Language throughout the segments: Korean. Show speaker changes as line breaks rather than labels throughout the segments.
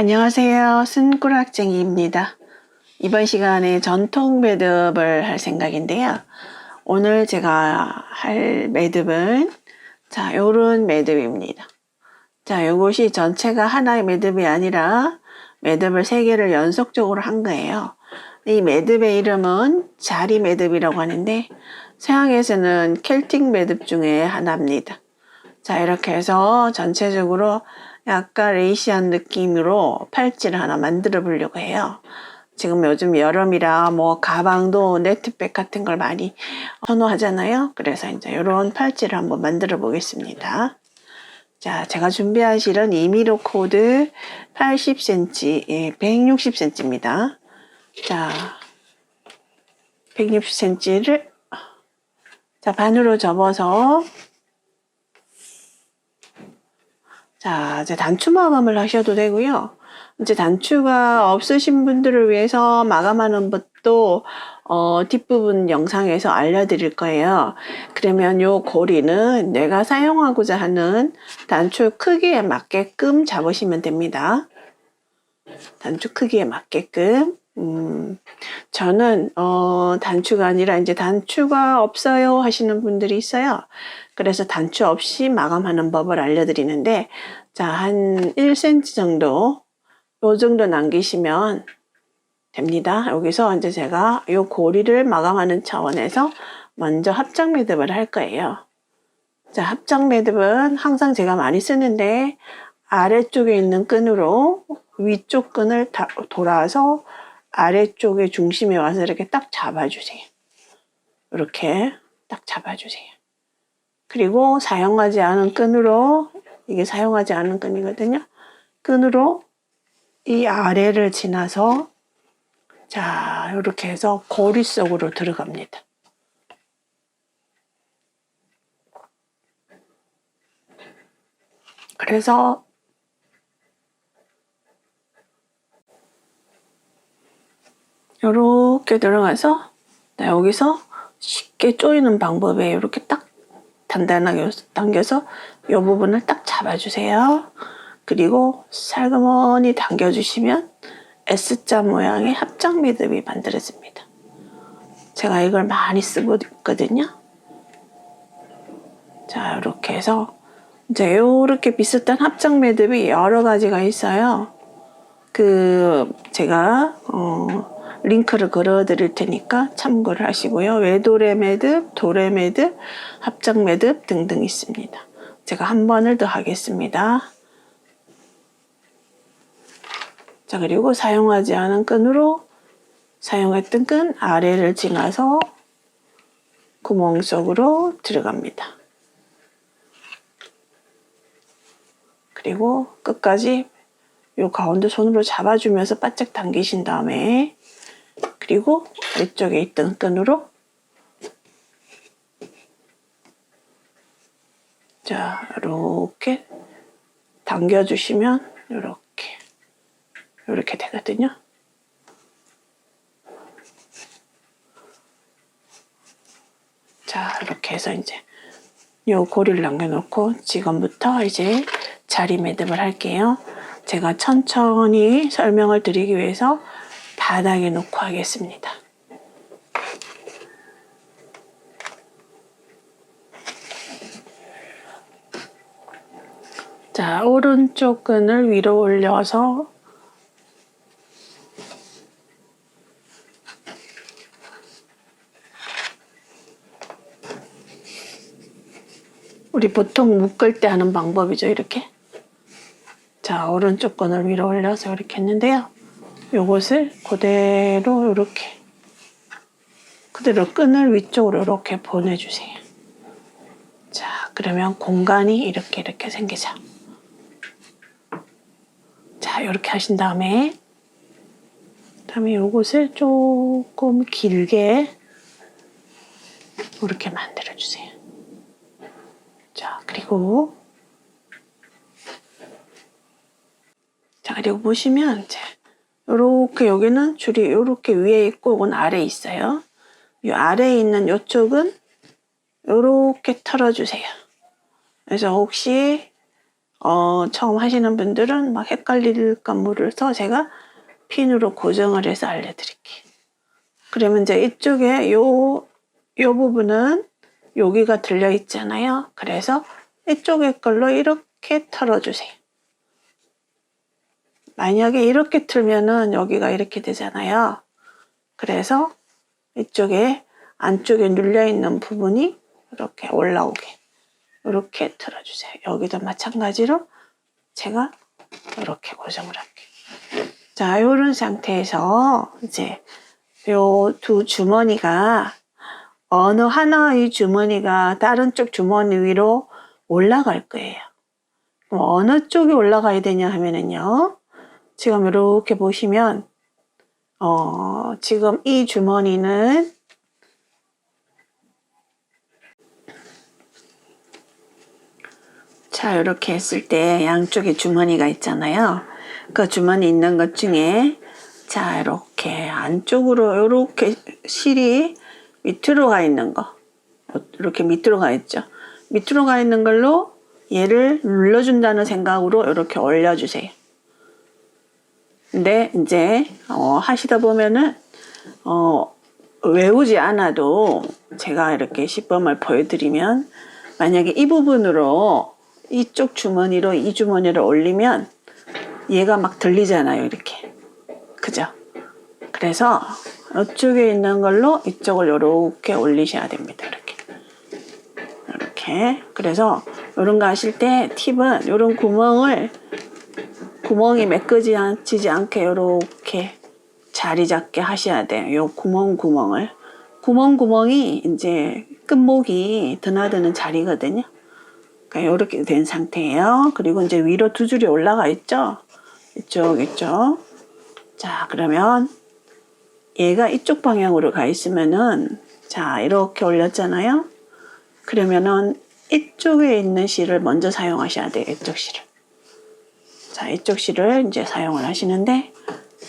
안녕하세요. 쓴꾸락쟁이입니다. 이번 시간에 전통 매듭을 할 생각인데요. 오늘 제가 할 매듭은 자, 요런 매듭입니다. 자, 요것이 전체가 하나의 매듭이 아니라 매듭을 세 개를 연속적으로 한 거예요. 이 매듭의 이름은 자리 매듭이라고 하는데 서양에서는 켈틱 매듭 중에 하나입니다. 자, 이렇게 해서 전체적으로 약간 레이시한 느낌으로 팔찌를 하나 만들어 보려고 해요. 지금 요즘 여름이라 뭐 가방도 네트백 같은 걸 많이 선호하잖아요. 그래서 이제 이런 팔찌를 한번 만들어 보겠습니다. 자, 제가 준비한 실은 2mm 코드 80cm, 예, 160cm입니다. 자, 160cm를 자, 반으로 접어서 자, 이제 단추 마감을 하셔도 되고요. 이제 단추가 없으신 분들을 위해서 마감하는 것도 어, 뒷부분 영상에서 알려드릴 거예요. 그러면 요 고리는 내가 사용하고자 하는 단추 크기에 맞게끔 잡으시면 됩니다. 단추 크기에 맞게끔. 음, 저는 어, 단추가 아니라 이제 단추가 없어요 하시는 분들이 있어요. 그래서 단추 없이 마감하는 법을 알려드리는데 자, 한 1cm 정도 요 정도 남기시면 됩니다. 여기서 이제 제가 요 고리를 마감하는 차원에서 먼저 합장 매듭을 할 거예요. 자, 합장 매듭은 항상 제가 많이 쓰는데 아래쪽에 있는 끈으로 위쪽 끈을 다 돌아서 아래쪽에 중심에 와서 이렇게 딱 잡아주세요. 이렇게 딱 잡아주세요. 그리고 사용하지 않은 끈으로 이게 사용하지 않은 끈이거든요. 끈으로 이 아래를 지나서 자 이렇게 해서 고리 속으로 들어갑니다. 그래서 이렇게 들어가서 여기서 쉽게 조이는 방법에 이렇게 딱 단단하게 당겨서 이 부분을 딱 잡아주세요. 그리고 살그머니 당겨주시면 S자 모양의 합장 매듭이 만들어집니다. 제가 이걸 많이 쓰고 있거든요. 자, 이렇게 해서 이제 이렇게 비슷한 합장 매듭이 여러 가지가 있어요. 그 제가 어, 링크를 걸어 드릴 테니까 참고를 하시고요. 외도래 매듭, 도래 매듭, 합장 매듭 등등 있습니다. 제가 한 번을 더 하겠습니다. 자, 그리고 사용하지 않은 끈으로 사용했던 끈 아래를 지나서 구멍 속으로 들어갑니다. 그리고 끝까지 요 가운데 손으로 잡아주면서 바짝 당기신 다음에 그리고 이쪽에 있던 끈으로 자 이렇게 당겨주시면 이렇게 이렇게 되거든요. 자 이렇게 해서 이제 요 고리를 남겨놓고 지금부터 이제 자리 매듭을 할게요. 제가 천천히 설명을 드리기 위해서 바닥에 놓고 하겠습니다. 자, 오른쪽 끈을 위로 올려서 우리 보통 묶을 때 하는 방법이죠, 이렇게. 자, 오른쪽 끈을 위로 올려서 이렇게 했는데요. 요것을 그대로 이렇게 그대로 끈을 위쪽으로 이렇게 보내주세요. 자, 그러면 공간이 이렇게 이렇게 생기죠. 자, 이렇게 하신 다음에 다음에 요것을 조금 길게 이렇게 만들어 주세요. 자, 그리고 자, 그리고 보시면 이제 요렇게 여기는 줄이 요렇게 위에 있고 이건 아래에 있어요. 이 아래에 있는 요쪽은 요렇게 털어주세요. 그래서 혹시 어, 처음 하시는 분들은 막 헷갈릴까 모르서 제가 핀으로 고정을 해서 알려드릴게요. 그러면 이제 이쪽에 요, 요 부분은 여기가 들려 있잖아요. 그래서 이쪽에 걸로 이렇게 털어주세요. 만약에 이렇게 틀면은 여기가 이렇게 되잖아요. 그래서 이쪽에 안쪽에 눌려 있는 부분이 이렇게 올라오게 이렇게 틀어주세요. 여기도 마찬가지로 제가 이렇게 고정을 할게요. 자, 이런 상태에서 이제 요 두 주머니가 어느 하나의 주머니가 다른 쪽 주머니 위로 올라갈 거예요. 그럼 어느 쪽이 올라가야 되냐 하면은요. 지금 이렇게 보시면 어, 지금 이 주머니는 자, 이렇게 했을 때 양쪽에 주머니가 있잖아요. 그 주머니 있는 것 중에 자, 이렇게 안쪽으로 이렇게 실이 밑으로 가 있는 거. 이렇게 밑으로 가 있죠. 밑으로 가 있는 걸로 얘를 눌러준다는 생각으로 이렇게 올려주세요. 근데 이제 어, 하시다 보면은 어, 외우지 않아도 제가 이렇게 시범을 보여드리면 만약에 이 부분으로 이쪽 주머니로 이 주머니를 올리면 얘가 막 들리잖아요 이렇게. 그죠? 그래서 이쪽에 있는 걸로 이쪽을 이렇게 올리셔야 됩니다 이렇게. 이렇게. 그래서 이런 거 하실 때 팁은 이런 구멍을 구멍이 메꿔지지 않게 이렇게 자리 잡게 하셔야 돼요. 요 구멍 구멍을 구멍 구멍이 이제 끝목이 드나드는 자리거든요. 그러니까 이렇게 된 상태예요. 그리고 이제 위로 두 줄이 올라가 있죠. 이쪽 이쪽. 자 그러면 얘가 이쪽 방향으로 가 있으면은 자 이렇게 올렸잖아요. 그러면은 이쪽에 있는 실을 먼저 사용하셔야 돼요. 이쪽 실을. 자, 이쪽 실을 이제 사용을 하시는데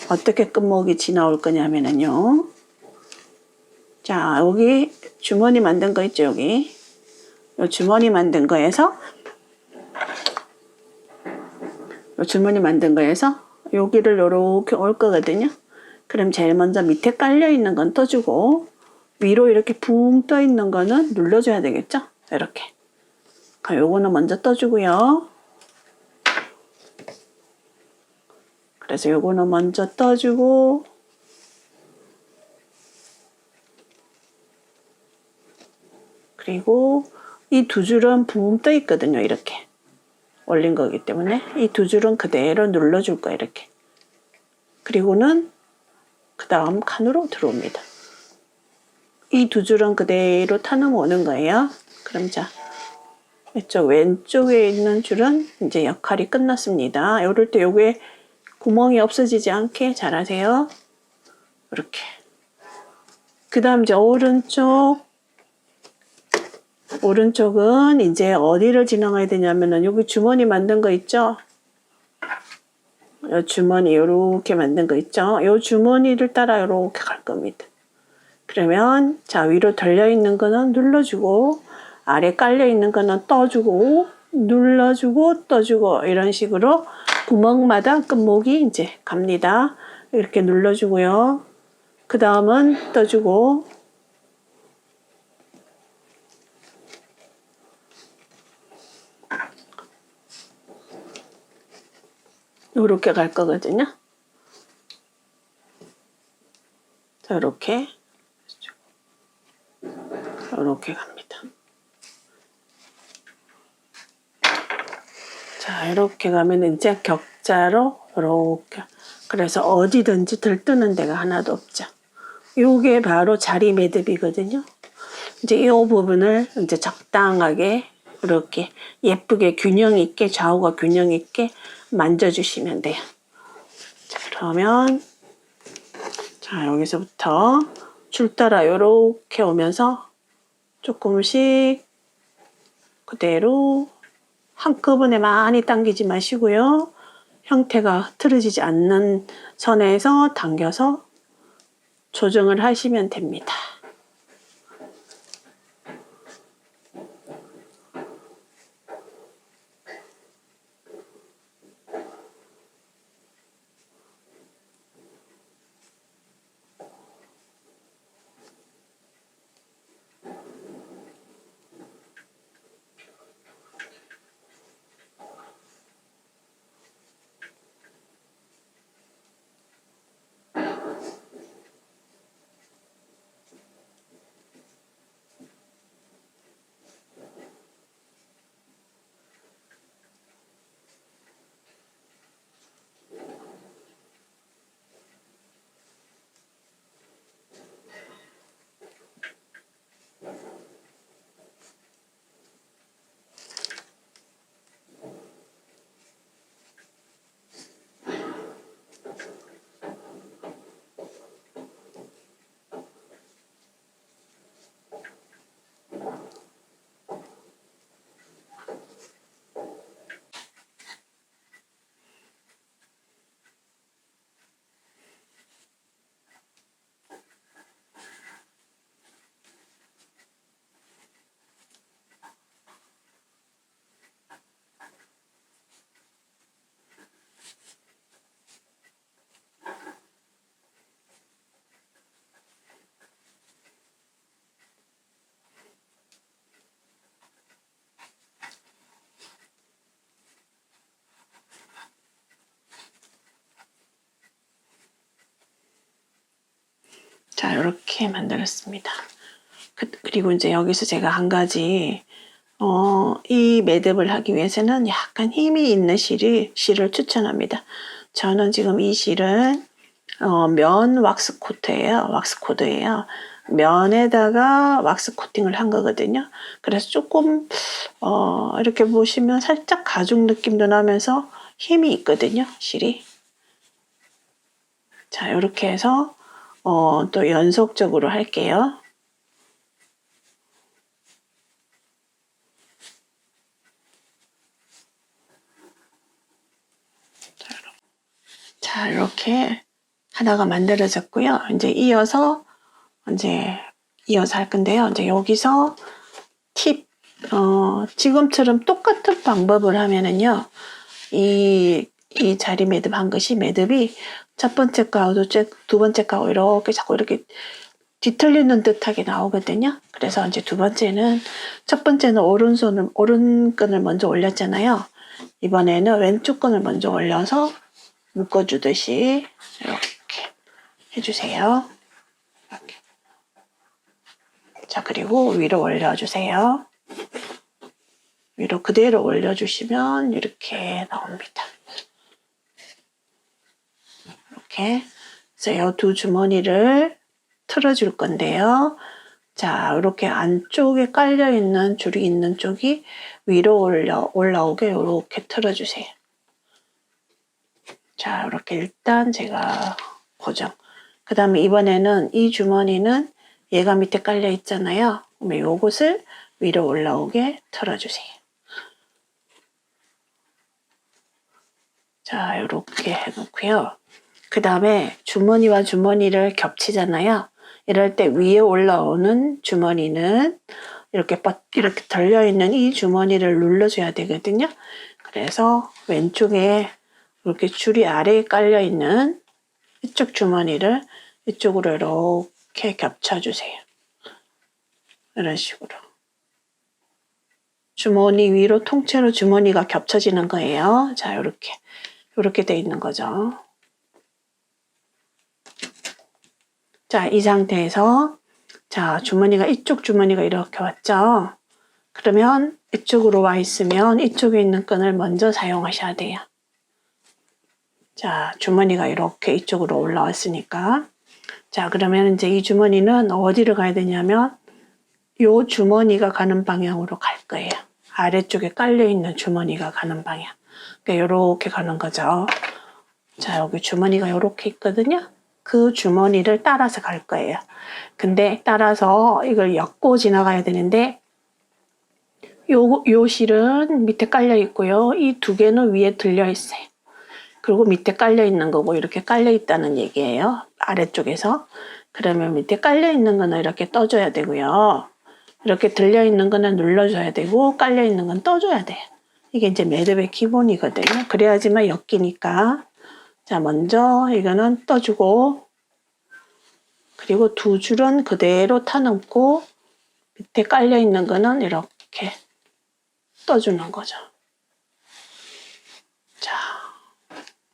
어떻게 끝목이 지나올 거냐면은요. 자, 여기 주머니 만든 거 있죠, 여기. 요 주머니 만든 거에서 요 주머니 만든 거에서 여기를 요렇게 올 거거든요. 그럼 제일 먼저 밑에 깔려 있는 건 떠주고 위로 이렇게 붕 떠 있는 거는 눌러줘야 되겠죠? 이렇게. 요거는 먼저 떠주고요. 그래서 요거는 먼저 떠주고 그리고 이 두 줄은 붕 떠 있거든요. 이렇게 올린 거기 때문에 이 두 줄은 그대로 눌러줄 거예요. 이렇게 그리고는 그 다음 칸으로 들어옵니다. 이 두 줄은 그대로 타는 오는 거예요. 그럼 자 이쪽 왼쪽에 있는 줄은 이제 역할이 끝났습니다. 이럴 때 요게 구멍이 없어지지 않게 잘 하세요. 이렇게. 그 다음 이제 오른쪽. 오른쪽은 이제 어디를 지나가야 되냐면은 여기 주머니 만든 거 있죠? 요 주머니 요렇게 만든 거 있죠? 요 주머니를 따라 요렇게 갈 겁니다. 그러면 자 위로 달려 있는 거는 눌러주고 아래 깔려 있는 거는 떠주고 눌러주고 떠주고 이런 식으로 구멍마다 끝목이 이제 갑니다. 이렇게 눌러주고요. 그 다음은 떠주고 이렇게 갈 거거든요. 자, 이렇게 이렇게 갑니다. 자, 이렇게 가면 이제 격자로 이렇게 그래서 어디든지 들뜨는 데가 하나도 없죠. 요게 바로 자리 매듭이거든요. 이제 이 부분을 이제 적당하게 이렇게 예쁘게 균형 있게 좌우가 균형 있게 만져주시면 돼요. 자, 그러면 자 여기서부터 줄 따라 이렇게 오면서 조금씩 그대로 한꺼번에 많이 당기지 마시고요. 형태가 틀어지지 않는 선에서 당겨서 조정을 하시면 됩니다. 이렇게 만들었습니다. 그, 그리고 이제 여기서 제가 한 가지 어, 이 매듭을 하기 위해서는 약간 힘이 있는 실이, 실을 추천합니다. 저는 지금 이 실은 어, 면 왁스 코트예요. 왁스 코드예요. 면에다가 왁스 코팅을 한 거거든요. 그래서 조금 어, 이렇게 보시면 살짝 가죽 느낌도 나면서 힘이 있거든요. 실이. 자, 이렇게 해서 어, 또 연속적으로 할게요. 자, 이렇게 하나가 만들어졌고요. 이제 이어서 이제 이어서 할 건데요. 이제 여기서 팁, 어, 지금처럼 똑같은 방법을 하면은요, 이, 이 자리 매듭 한 것이 매듭이 첫 번째 거하고 두 번째 거하고 이렇게 자꾸 이렇게 뒤틀리는 듯하게 나오거든요. 그래서 이제 두 번째는, 첫 번째는 오른손을, 오른끈을 먼저 올렸잖아요. 이번에는 왼쪽 끈을 먼저 올려서 묶어주듯이 이렇게 해주세요. 이렇게. 자, 그리고 위로 올려주세요. 위로 그대로 올려주시면 이렇게 나옵니다. 이렇게. 그래서 이두 주머니를 틀어줄 건데요. 자, 이렇게 안쪽에 깔려 있는 줄이 있는 쪽이 위로 올려, 올라오게 이렇게 틀어주세요. 자, 이렇게 일단 제가 고정. 그 다음에 이번에는 이 주머니는 얘가 밑에 깔려 있잖아요. 그러면 요것을 위로 올라오게 털어주세요. 자, 이렇게 해놓고요. 그 다음에 주머니와 주머니를 겹치잖아요. 이럴 때 위에 올라오는 주머니는 이렇게 뻗, 이렇게 덜려 있는 이 주머니를 눌러줘야 되거든요. 그래서 왼쪽에 이렇게 줄이 아래에 깔려 있는 이쪽 주머니를 이쪽으로 이렇게 겹쳐주세요. 이런 식으로. 주머니 위로 통째로 주머니가 겹쳐지는 거예요. 자, 이렇게. 이렇게 돼 있는 거죠. 자, 이 상태에서 자, 주머니가 이쪽 주머니가 이렇게 왔죠. 그러면 이쪽으로 와 있으면 이쪽에 있는 끈을 먼저 사용하셔야 돼요. 자, 주머니가 이렇게 이쪽으로 올라왔으니까. 자, 그러면 이제 이 주머니는 어디를 가야 되냐면, 요 주머니가 가는 방향으로 갈 거예요. 아래쪽에 깔려있는 주머니가 가는 방향. 그러니까 요렇게 가는 거죠. 자, 여기 주머니가 요렇게 있거든요. 그 주머니를 따라서 갈 거예요. 근데 따라서 이걸 엮고 지나가야 되는데, 요, 요 실은 밑에 깔려 있고요. 이 두 개는 위에 들려 있어요. 그리고 밑에 깔려 있는 거고 이렇게 깔려 있다는 얘기예요. 아래쪽에서. 그러면 밑에 깔려 있는 거는 이렇게 떠줘야 되고요. 이렇게 들려 있는 거는 눌러줘야 되고 깔려 있는 건 떠줘야 돼요. 이게 이제 매듭의 기본이거든요. 그래야지만 엮이니까. 자, 먼저 이거는 떠주고 그리고 두 줄은 그대로 타넘고 밑에 깔려 있는 거는 이렇게 떠주는 거죠. 자,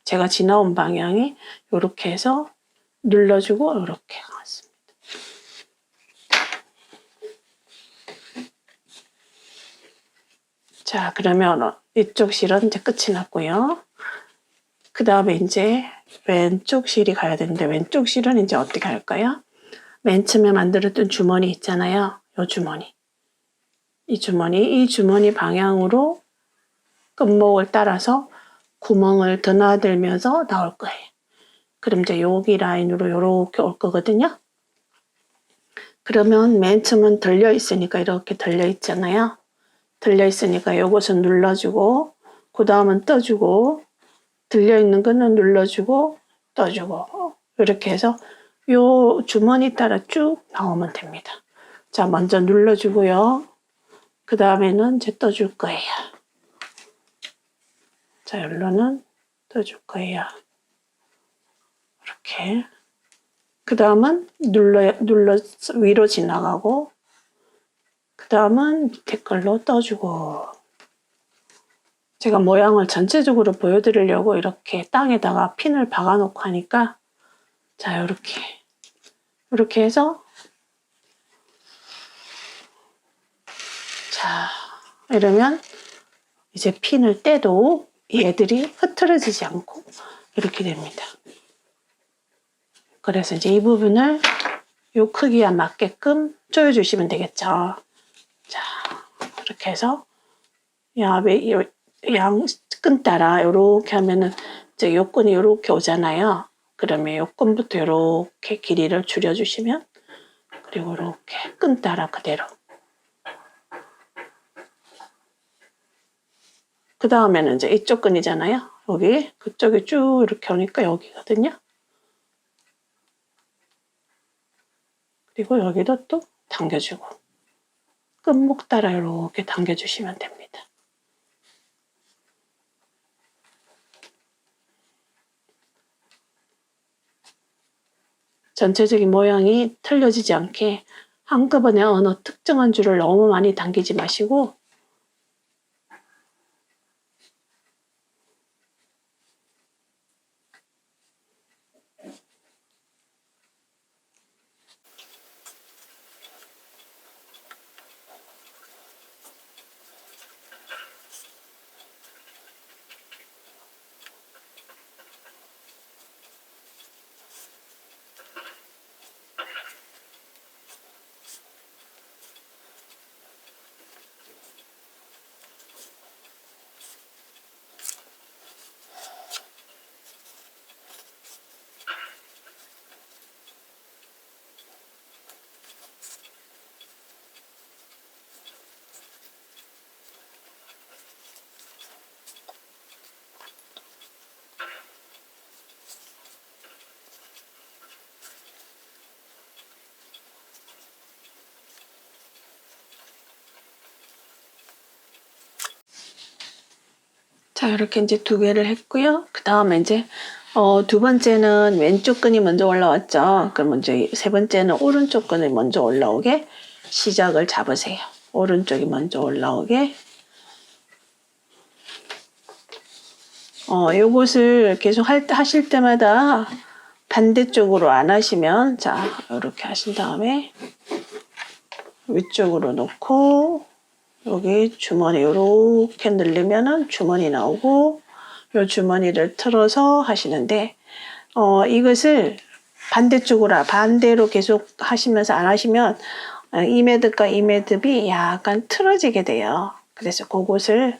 제가 지나온 방향이 이렇게 해서 눌러주고 이렇게 갔습니다. 자, 그러면 이쪽 실은 이제 끝이 났고요. 그 다음에 이제 왼쪽 실이 가야 되는데 왼쪽 실은 이제 어떻게 할까요? 맨 처음에 만들었던 주머니 있잖아요. 이 주머니. 이 주머니, 이 주머니 방향으로 끝목을 따라서 구멍을 드나들면서 나올 거예요. 그럼 이제 여기 라인으로 이렇게 올 거거든요. 그러면 맨 처음은 들려 있으니까 이렇게 들려 있잖아요. 들려 있으니까 이것은 눌러주고 그 다음은 떠주고 들려 있는 거는 눌러주고 떠주고 이렇게 해서 요 주머니 따라 쭉 나오면 됩니다. 자 먼저 눌러주고요. 그 다음에는 이제 떠줄 거예요. 자, 여기로는 떠줄 거예요. 이렇게. 그 다음은 눌러, 눌러, 위로 지나가고, 그 다음은 밑에 걸로 떠주고, 제가 모양을 전체적으로 보여드리려고 이렇게 땅에다가 핀을 박아놓고 하니까, 자, 이렇게. 이렇게 해서 자 이러면 이제 핀을 떼도 얘들이 흐트러지지 않고 이렇게 됩니다. 그래서 이제 이 부분을 요 크기에 맞게끔 조여주시면 되겠죠. 자 이렇게 해서 요- 양끈 따라 이렇게 하면은 이제 요 끈이 이렇게 오잖아요. 그러면 요 끈부터 이렇게 길이를 줄여주시면 그리고 이렇게 끈 따라 그대로 그 다음에는 이제 이쪽 끈이잖아요. 여기 그쪽이 쭉 이렇게 오니까 여기거든요. 그리고 여기도 또 당겨주고 끝목 따라 이렇게 당겨주시면 됩니다. 전체적인 모양이 틀려지지 않게 한꺼번에 어느 특정한 줄을 너무 많이 당기지 마시고 자, 이렇게 이제 두 개를 했고요. 그 다음에 이제 어, 두 번째는 왼쪽 끈이 먼저 올라왔죠. 그럼 이제 세 번째는 오른쪽 끈이 먼저 올라오게 시작을 잡으세요. 오른쪽이 먼저 올라오게. 어, 요것을 계속 할, 하실 때마다 반대쪽으로 안 하시면, 자, 이렇게 하신 다음에 위쪽으로 놓고, 여기 주머니 이렇게 늘리면은 주머니 나오고 요 주머니를 틀어서 하시는데 어 이것을 반대쪽으로 반대로 계속 하시면서 안 하시면 어, 이 매듭과 이 매듭이 약간 틀어지게 돼요. 그래서 그것을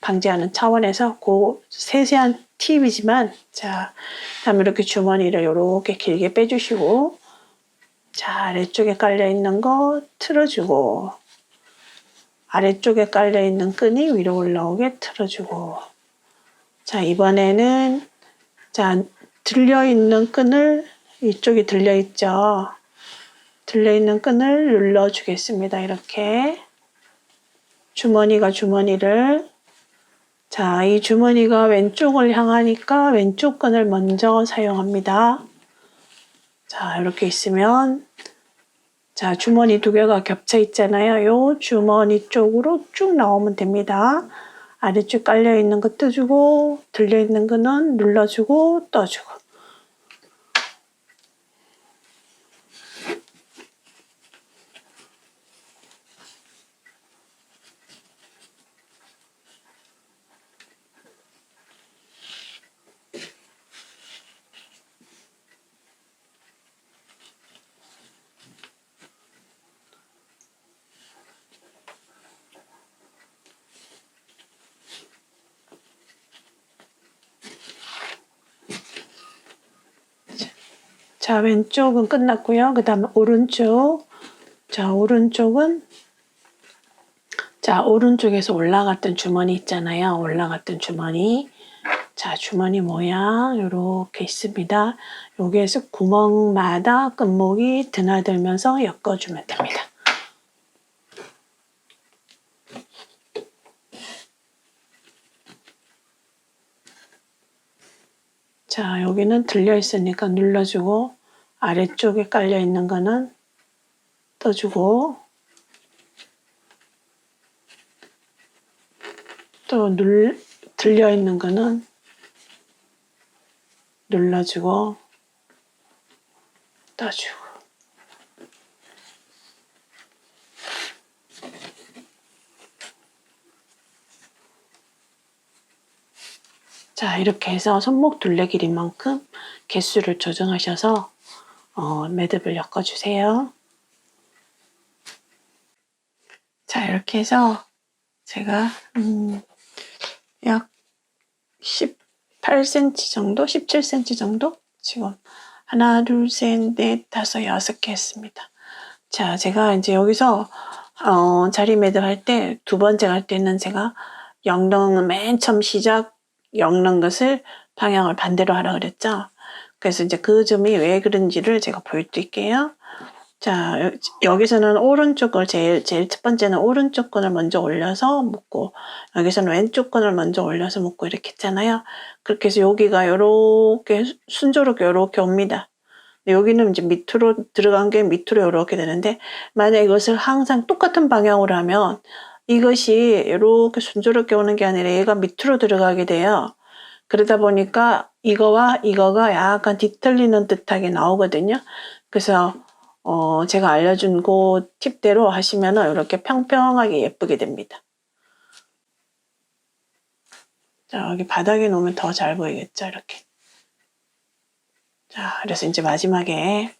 방지하는 차원에서 그 세세한 팁이지만 자 다음 이렇게 주머니를 이렇게 길게 빼주시고 자 아래쪽에 깔려 있는 거 틀어주고 아래쪽에 깔려 있는 끈이 위로 올라오게 틀어주고. 자 이번에는 자 들려 있는 끈을 이쪽이 들려 있죠? 들려 있는 끈을 눌러 주겠습니다. 이렇게. 주머니가 주머니를. 자 이 주머니가 왼쪽을 향하니까 왼쪽 끈을 먼저 사용합니다. 자 이렇게 있으면 자, 주머니 두 개가 겹쳐 있잖아요. 요 주머니 쪽으로 쭉 나오면 됩니다. 아래쪽 깔려 있는 거 떠주고, 들려 있는 거는 눌러주고, 떠주고. 자, 왼쪽은 끝났고요. 그 다음에 오른쪽. 자, 오른쪽은 자, 오른쪽에서 올라갔던 주머니 있잖아요. 올라갔던 주머니. 자, 주머니 모양 이렇게 있습니다. 여기에서 구멍마다 끝목이 드나들면서 엮어주면 됩니다. 자, 여기는 들려 있으니까 눌러주고 아래쪽에 깔려 있는 거는 떠주고 또 눌, 들려 있는 거는 눌러주고 떠주고 자, 이렇게 해서 손목 둘레 길이만큼 개수를 조정하셔서 어, 매듭을 엮어주세요. 자, 이렇게 해서 제가 음, 약 18cm 정도, 17cm 정도 지금 하나, 둘, 셋, 넷, 다섯, 여섯 개 했습니다. 자, 제가 이제 여기서 어, 자리 매듭 할 때 두 번째 갈 때는 제가 영렁 맨 처음 시작 영렁 것을 방향을 반대로 하라 그랬죠. 그래서 이제 그 점이 왜 그런지를 제가 보여드릴게요. 자, 여- 여기서는 오른쪽을 제일, 제일 첫 번째는 오른쪽 끈을 먼저 올려서 묶고, 여기서는 왼쪽 끈을 먼저 올려서 묶고 이렇게 했잖아요. 그렇게 해서 여기가 요렇게 순조롭게 요렇게 옵니다. 여기는 이제 밑으로 들어간 게 밑으로 요렇게 되는데, 만약 이것을 항상 똑같은 방향으로 하면 이것이 이렇게 순조롭게 오는 게 아니라 얘가 밑으로 들어가게 돼요. 그러다 보니까 이거와 이거가 약간 뒤틀리는 듯하게 나오거든요. 그래서 어, 제가 알려준 그 팁대로 하시면은 이렇게 평평하게 예쁘게 됩니다. 자, 여기 바닥에 놓으면 더 잘 보이겠죠? 이렇게. 자, 그래서 이제 마지막에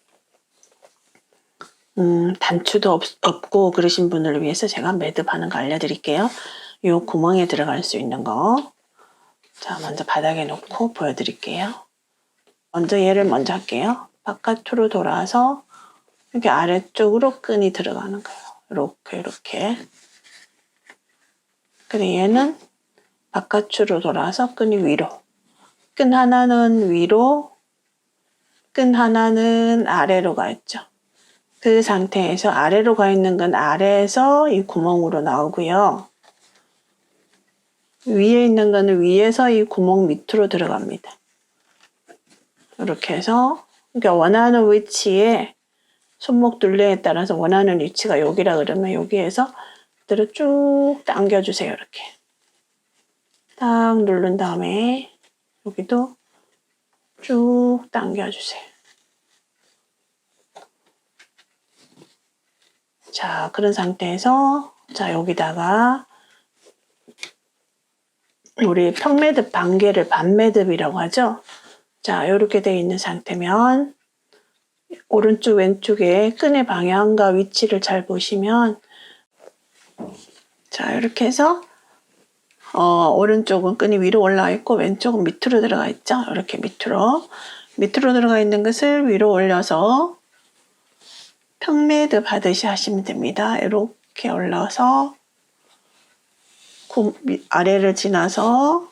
음, 단추도 없, 없고 그러신 분을 위해서 제가 매듭하는 거 알려드릴게요. 요 구멍에 들어갈 수 있는 거. 자, 먼저 바닥에 놓고 보여드릴게요. 먼저 얘를 먼저 할게요. 바깥으로 돌아서 이렇게 아래쪽으로 끈이 들어가는 거예요. 이렇게 이렇게. 근데 얘는 바깥으로 돌아서 끈이 위로. 끈 하나는 위로, 끈 하나는 아래로 가 있죠. 그 상태에서 아래로 가 있는 건 아래에서 이 구멍으로 나오고요. 위에 있는 거는 위에서 이 구멍 밑으로 들어갑니다. 이렇게 해서 그러니까 원하는 위치에 손목 둘레에 따라서 원하는 위치가 여기라 그러면 여기에서 그대로 쭉 당겨주세요. 이렇게 딱 누른 다음에 여기도 쭉 당겨주세요. 자, 그런 상태에서 자, 여기다가 우리 평매듭 반개를 반매듭이라고 하죠. 자, 이렇게 되어 있는 상태면 오른쪽 왼쪽에 끈의 방향과 위치를 잘 보시면 자, 이렇게 해서 어, 오른쪽은 끈이 위로 올라와 있고 왼쪽은 밑으로 들어가 있죠. 이렇게 밑으로 밑으로 들어가 있는 것을 위로 올려서 평매듭 하듯이 하시면 됩니다. 이렇게 올라서 아래를 지나서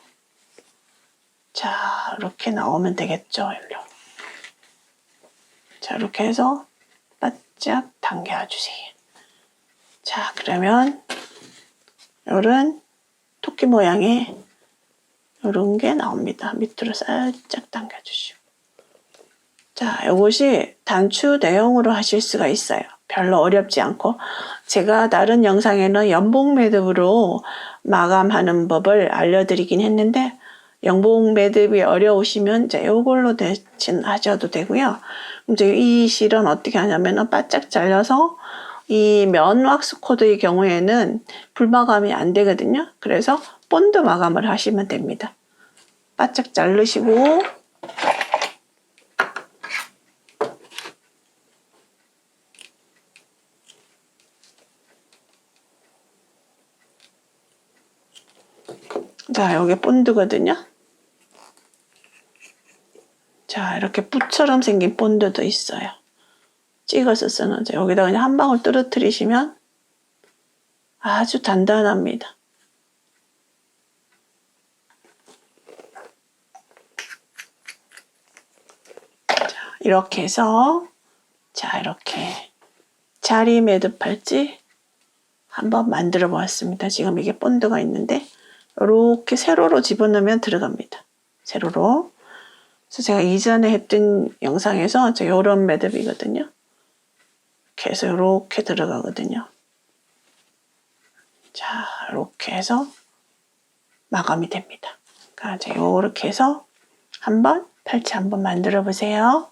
자 이렇게 나오면 되겠죠. 일로. 자 이렇게 해서 바짝 당겨주세요. 자 그러면 요런 토끼 모양의 요런 게 나옵니다. 밑으로 살짝 당겨주시고 자, 이것이 단추 대용으로 하실 수가 있어요. 별로 어렵지 않고 제가 다른 영상에는 연봉 매듭으로 마감하는 법을 알려드리긴 했는데 연봉 매듭이 어려우시면 이제 이걸로 대신 하셔도 되고요. 이제 이 실은 어떻게 하냐면은 바짝 잘라서 이 면 왁스 코드의 경우에는 불마감이 안 되거든요. 그래서 본드 마감을 하시면 됩니다. 바짝 자르시고 자, 여기 본드거든요. 자, 이렇게 붓처럼 생긴 본드도 있어요. 찍어서 쓰는 자, 여기다 그냥 한 방울 떨어뜨리시면 아주 단단합니다. 자, 이렇게 해서 자, 이렇게 자리 매듭할지 한번 만들어 보았습니다. 지금 이게 본드가 있는데 이렇게 세로로 집어넣으면 들어갑니다. 세로로. 그래서 제가 이전에 했던 영상에서 저 이런 매듭이거든요. 이렇게 해서 이렇게 들어가거든요. 자, 이렇게 해서 마감이 됩니다. 그러니까 이제 이렇게 해서 한번 펼치 한번 만들어 보세요.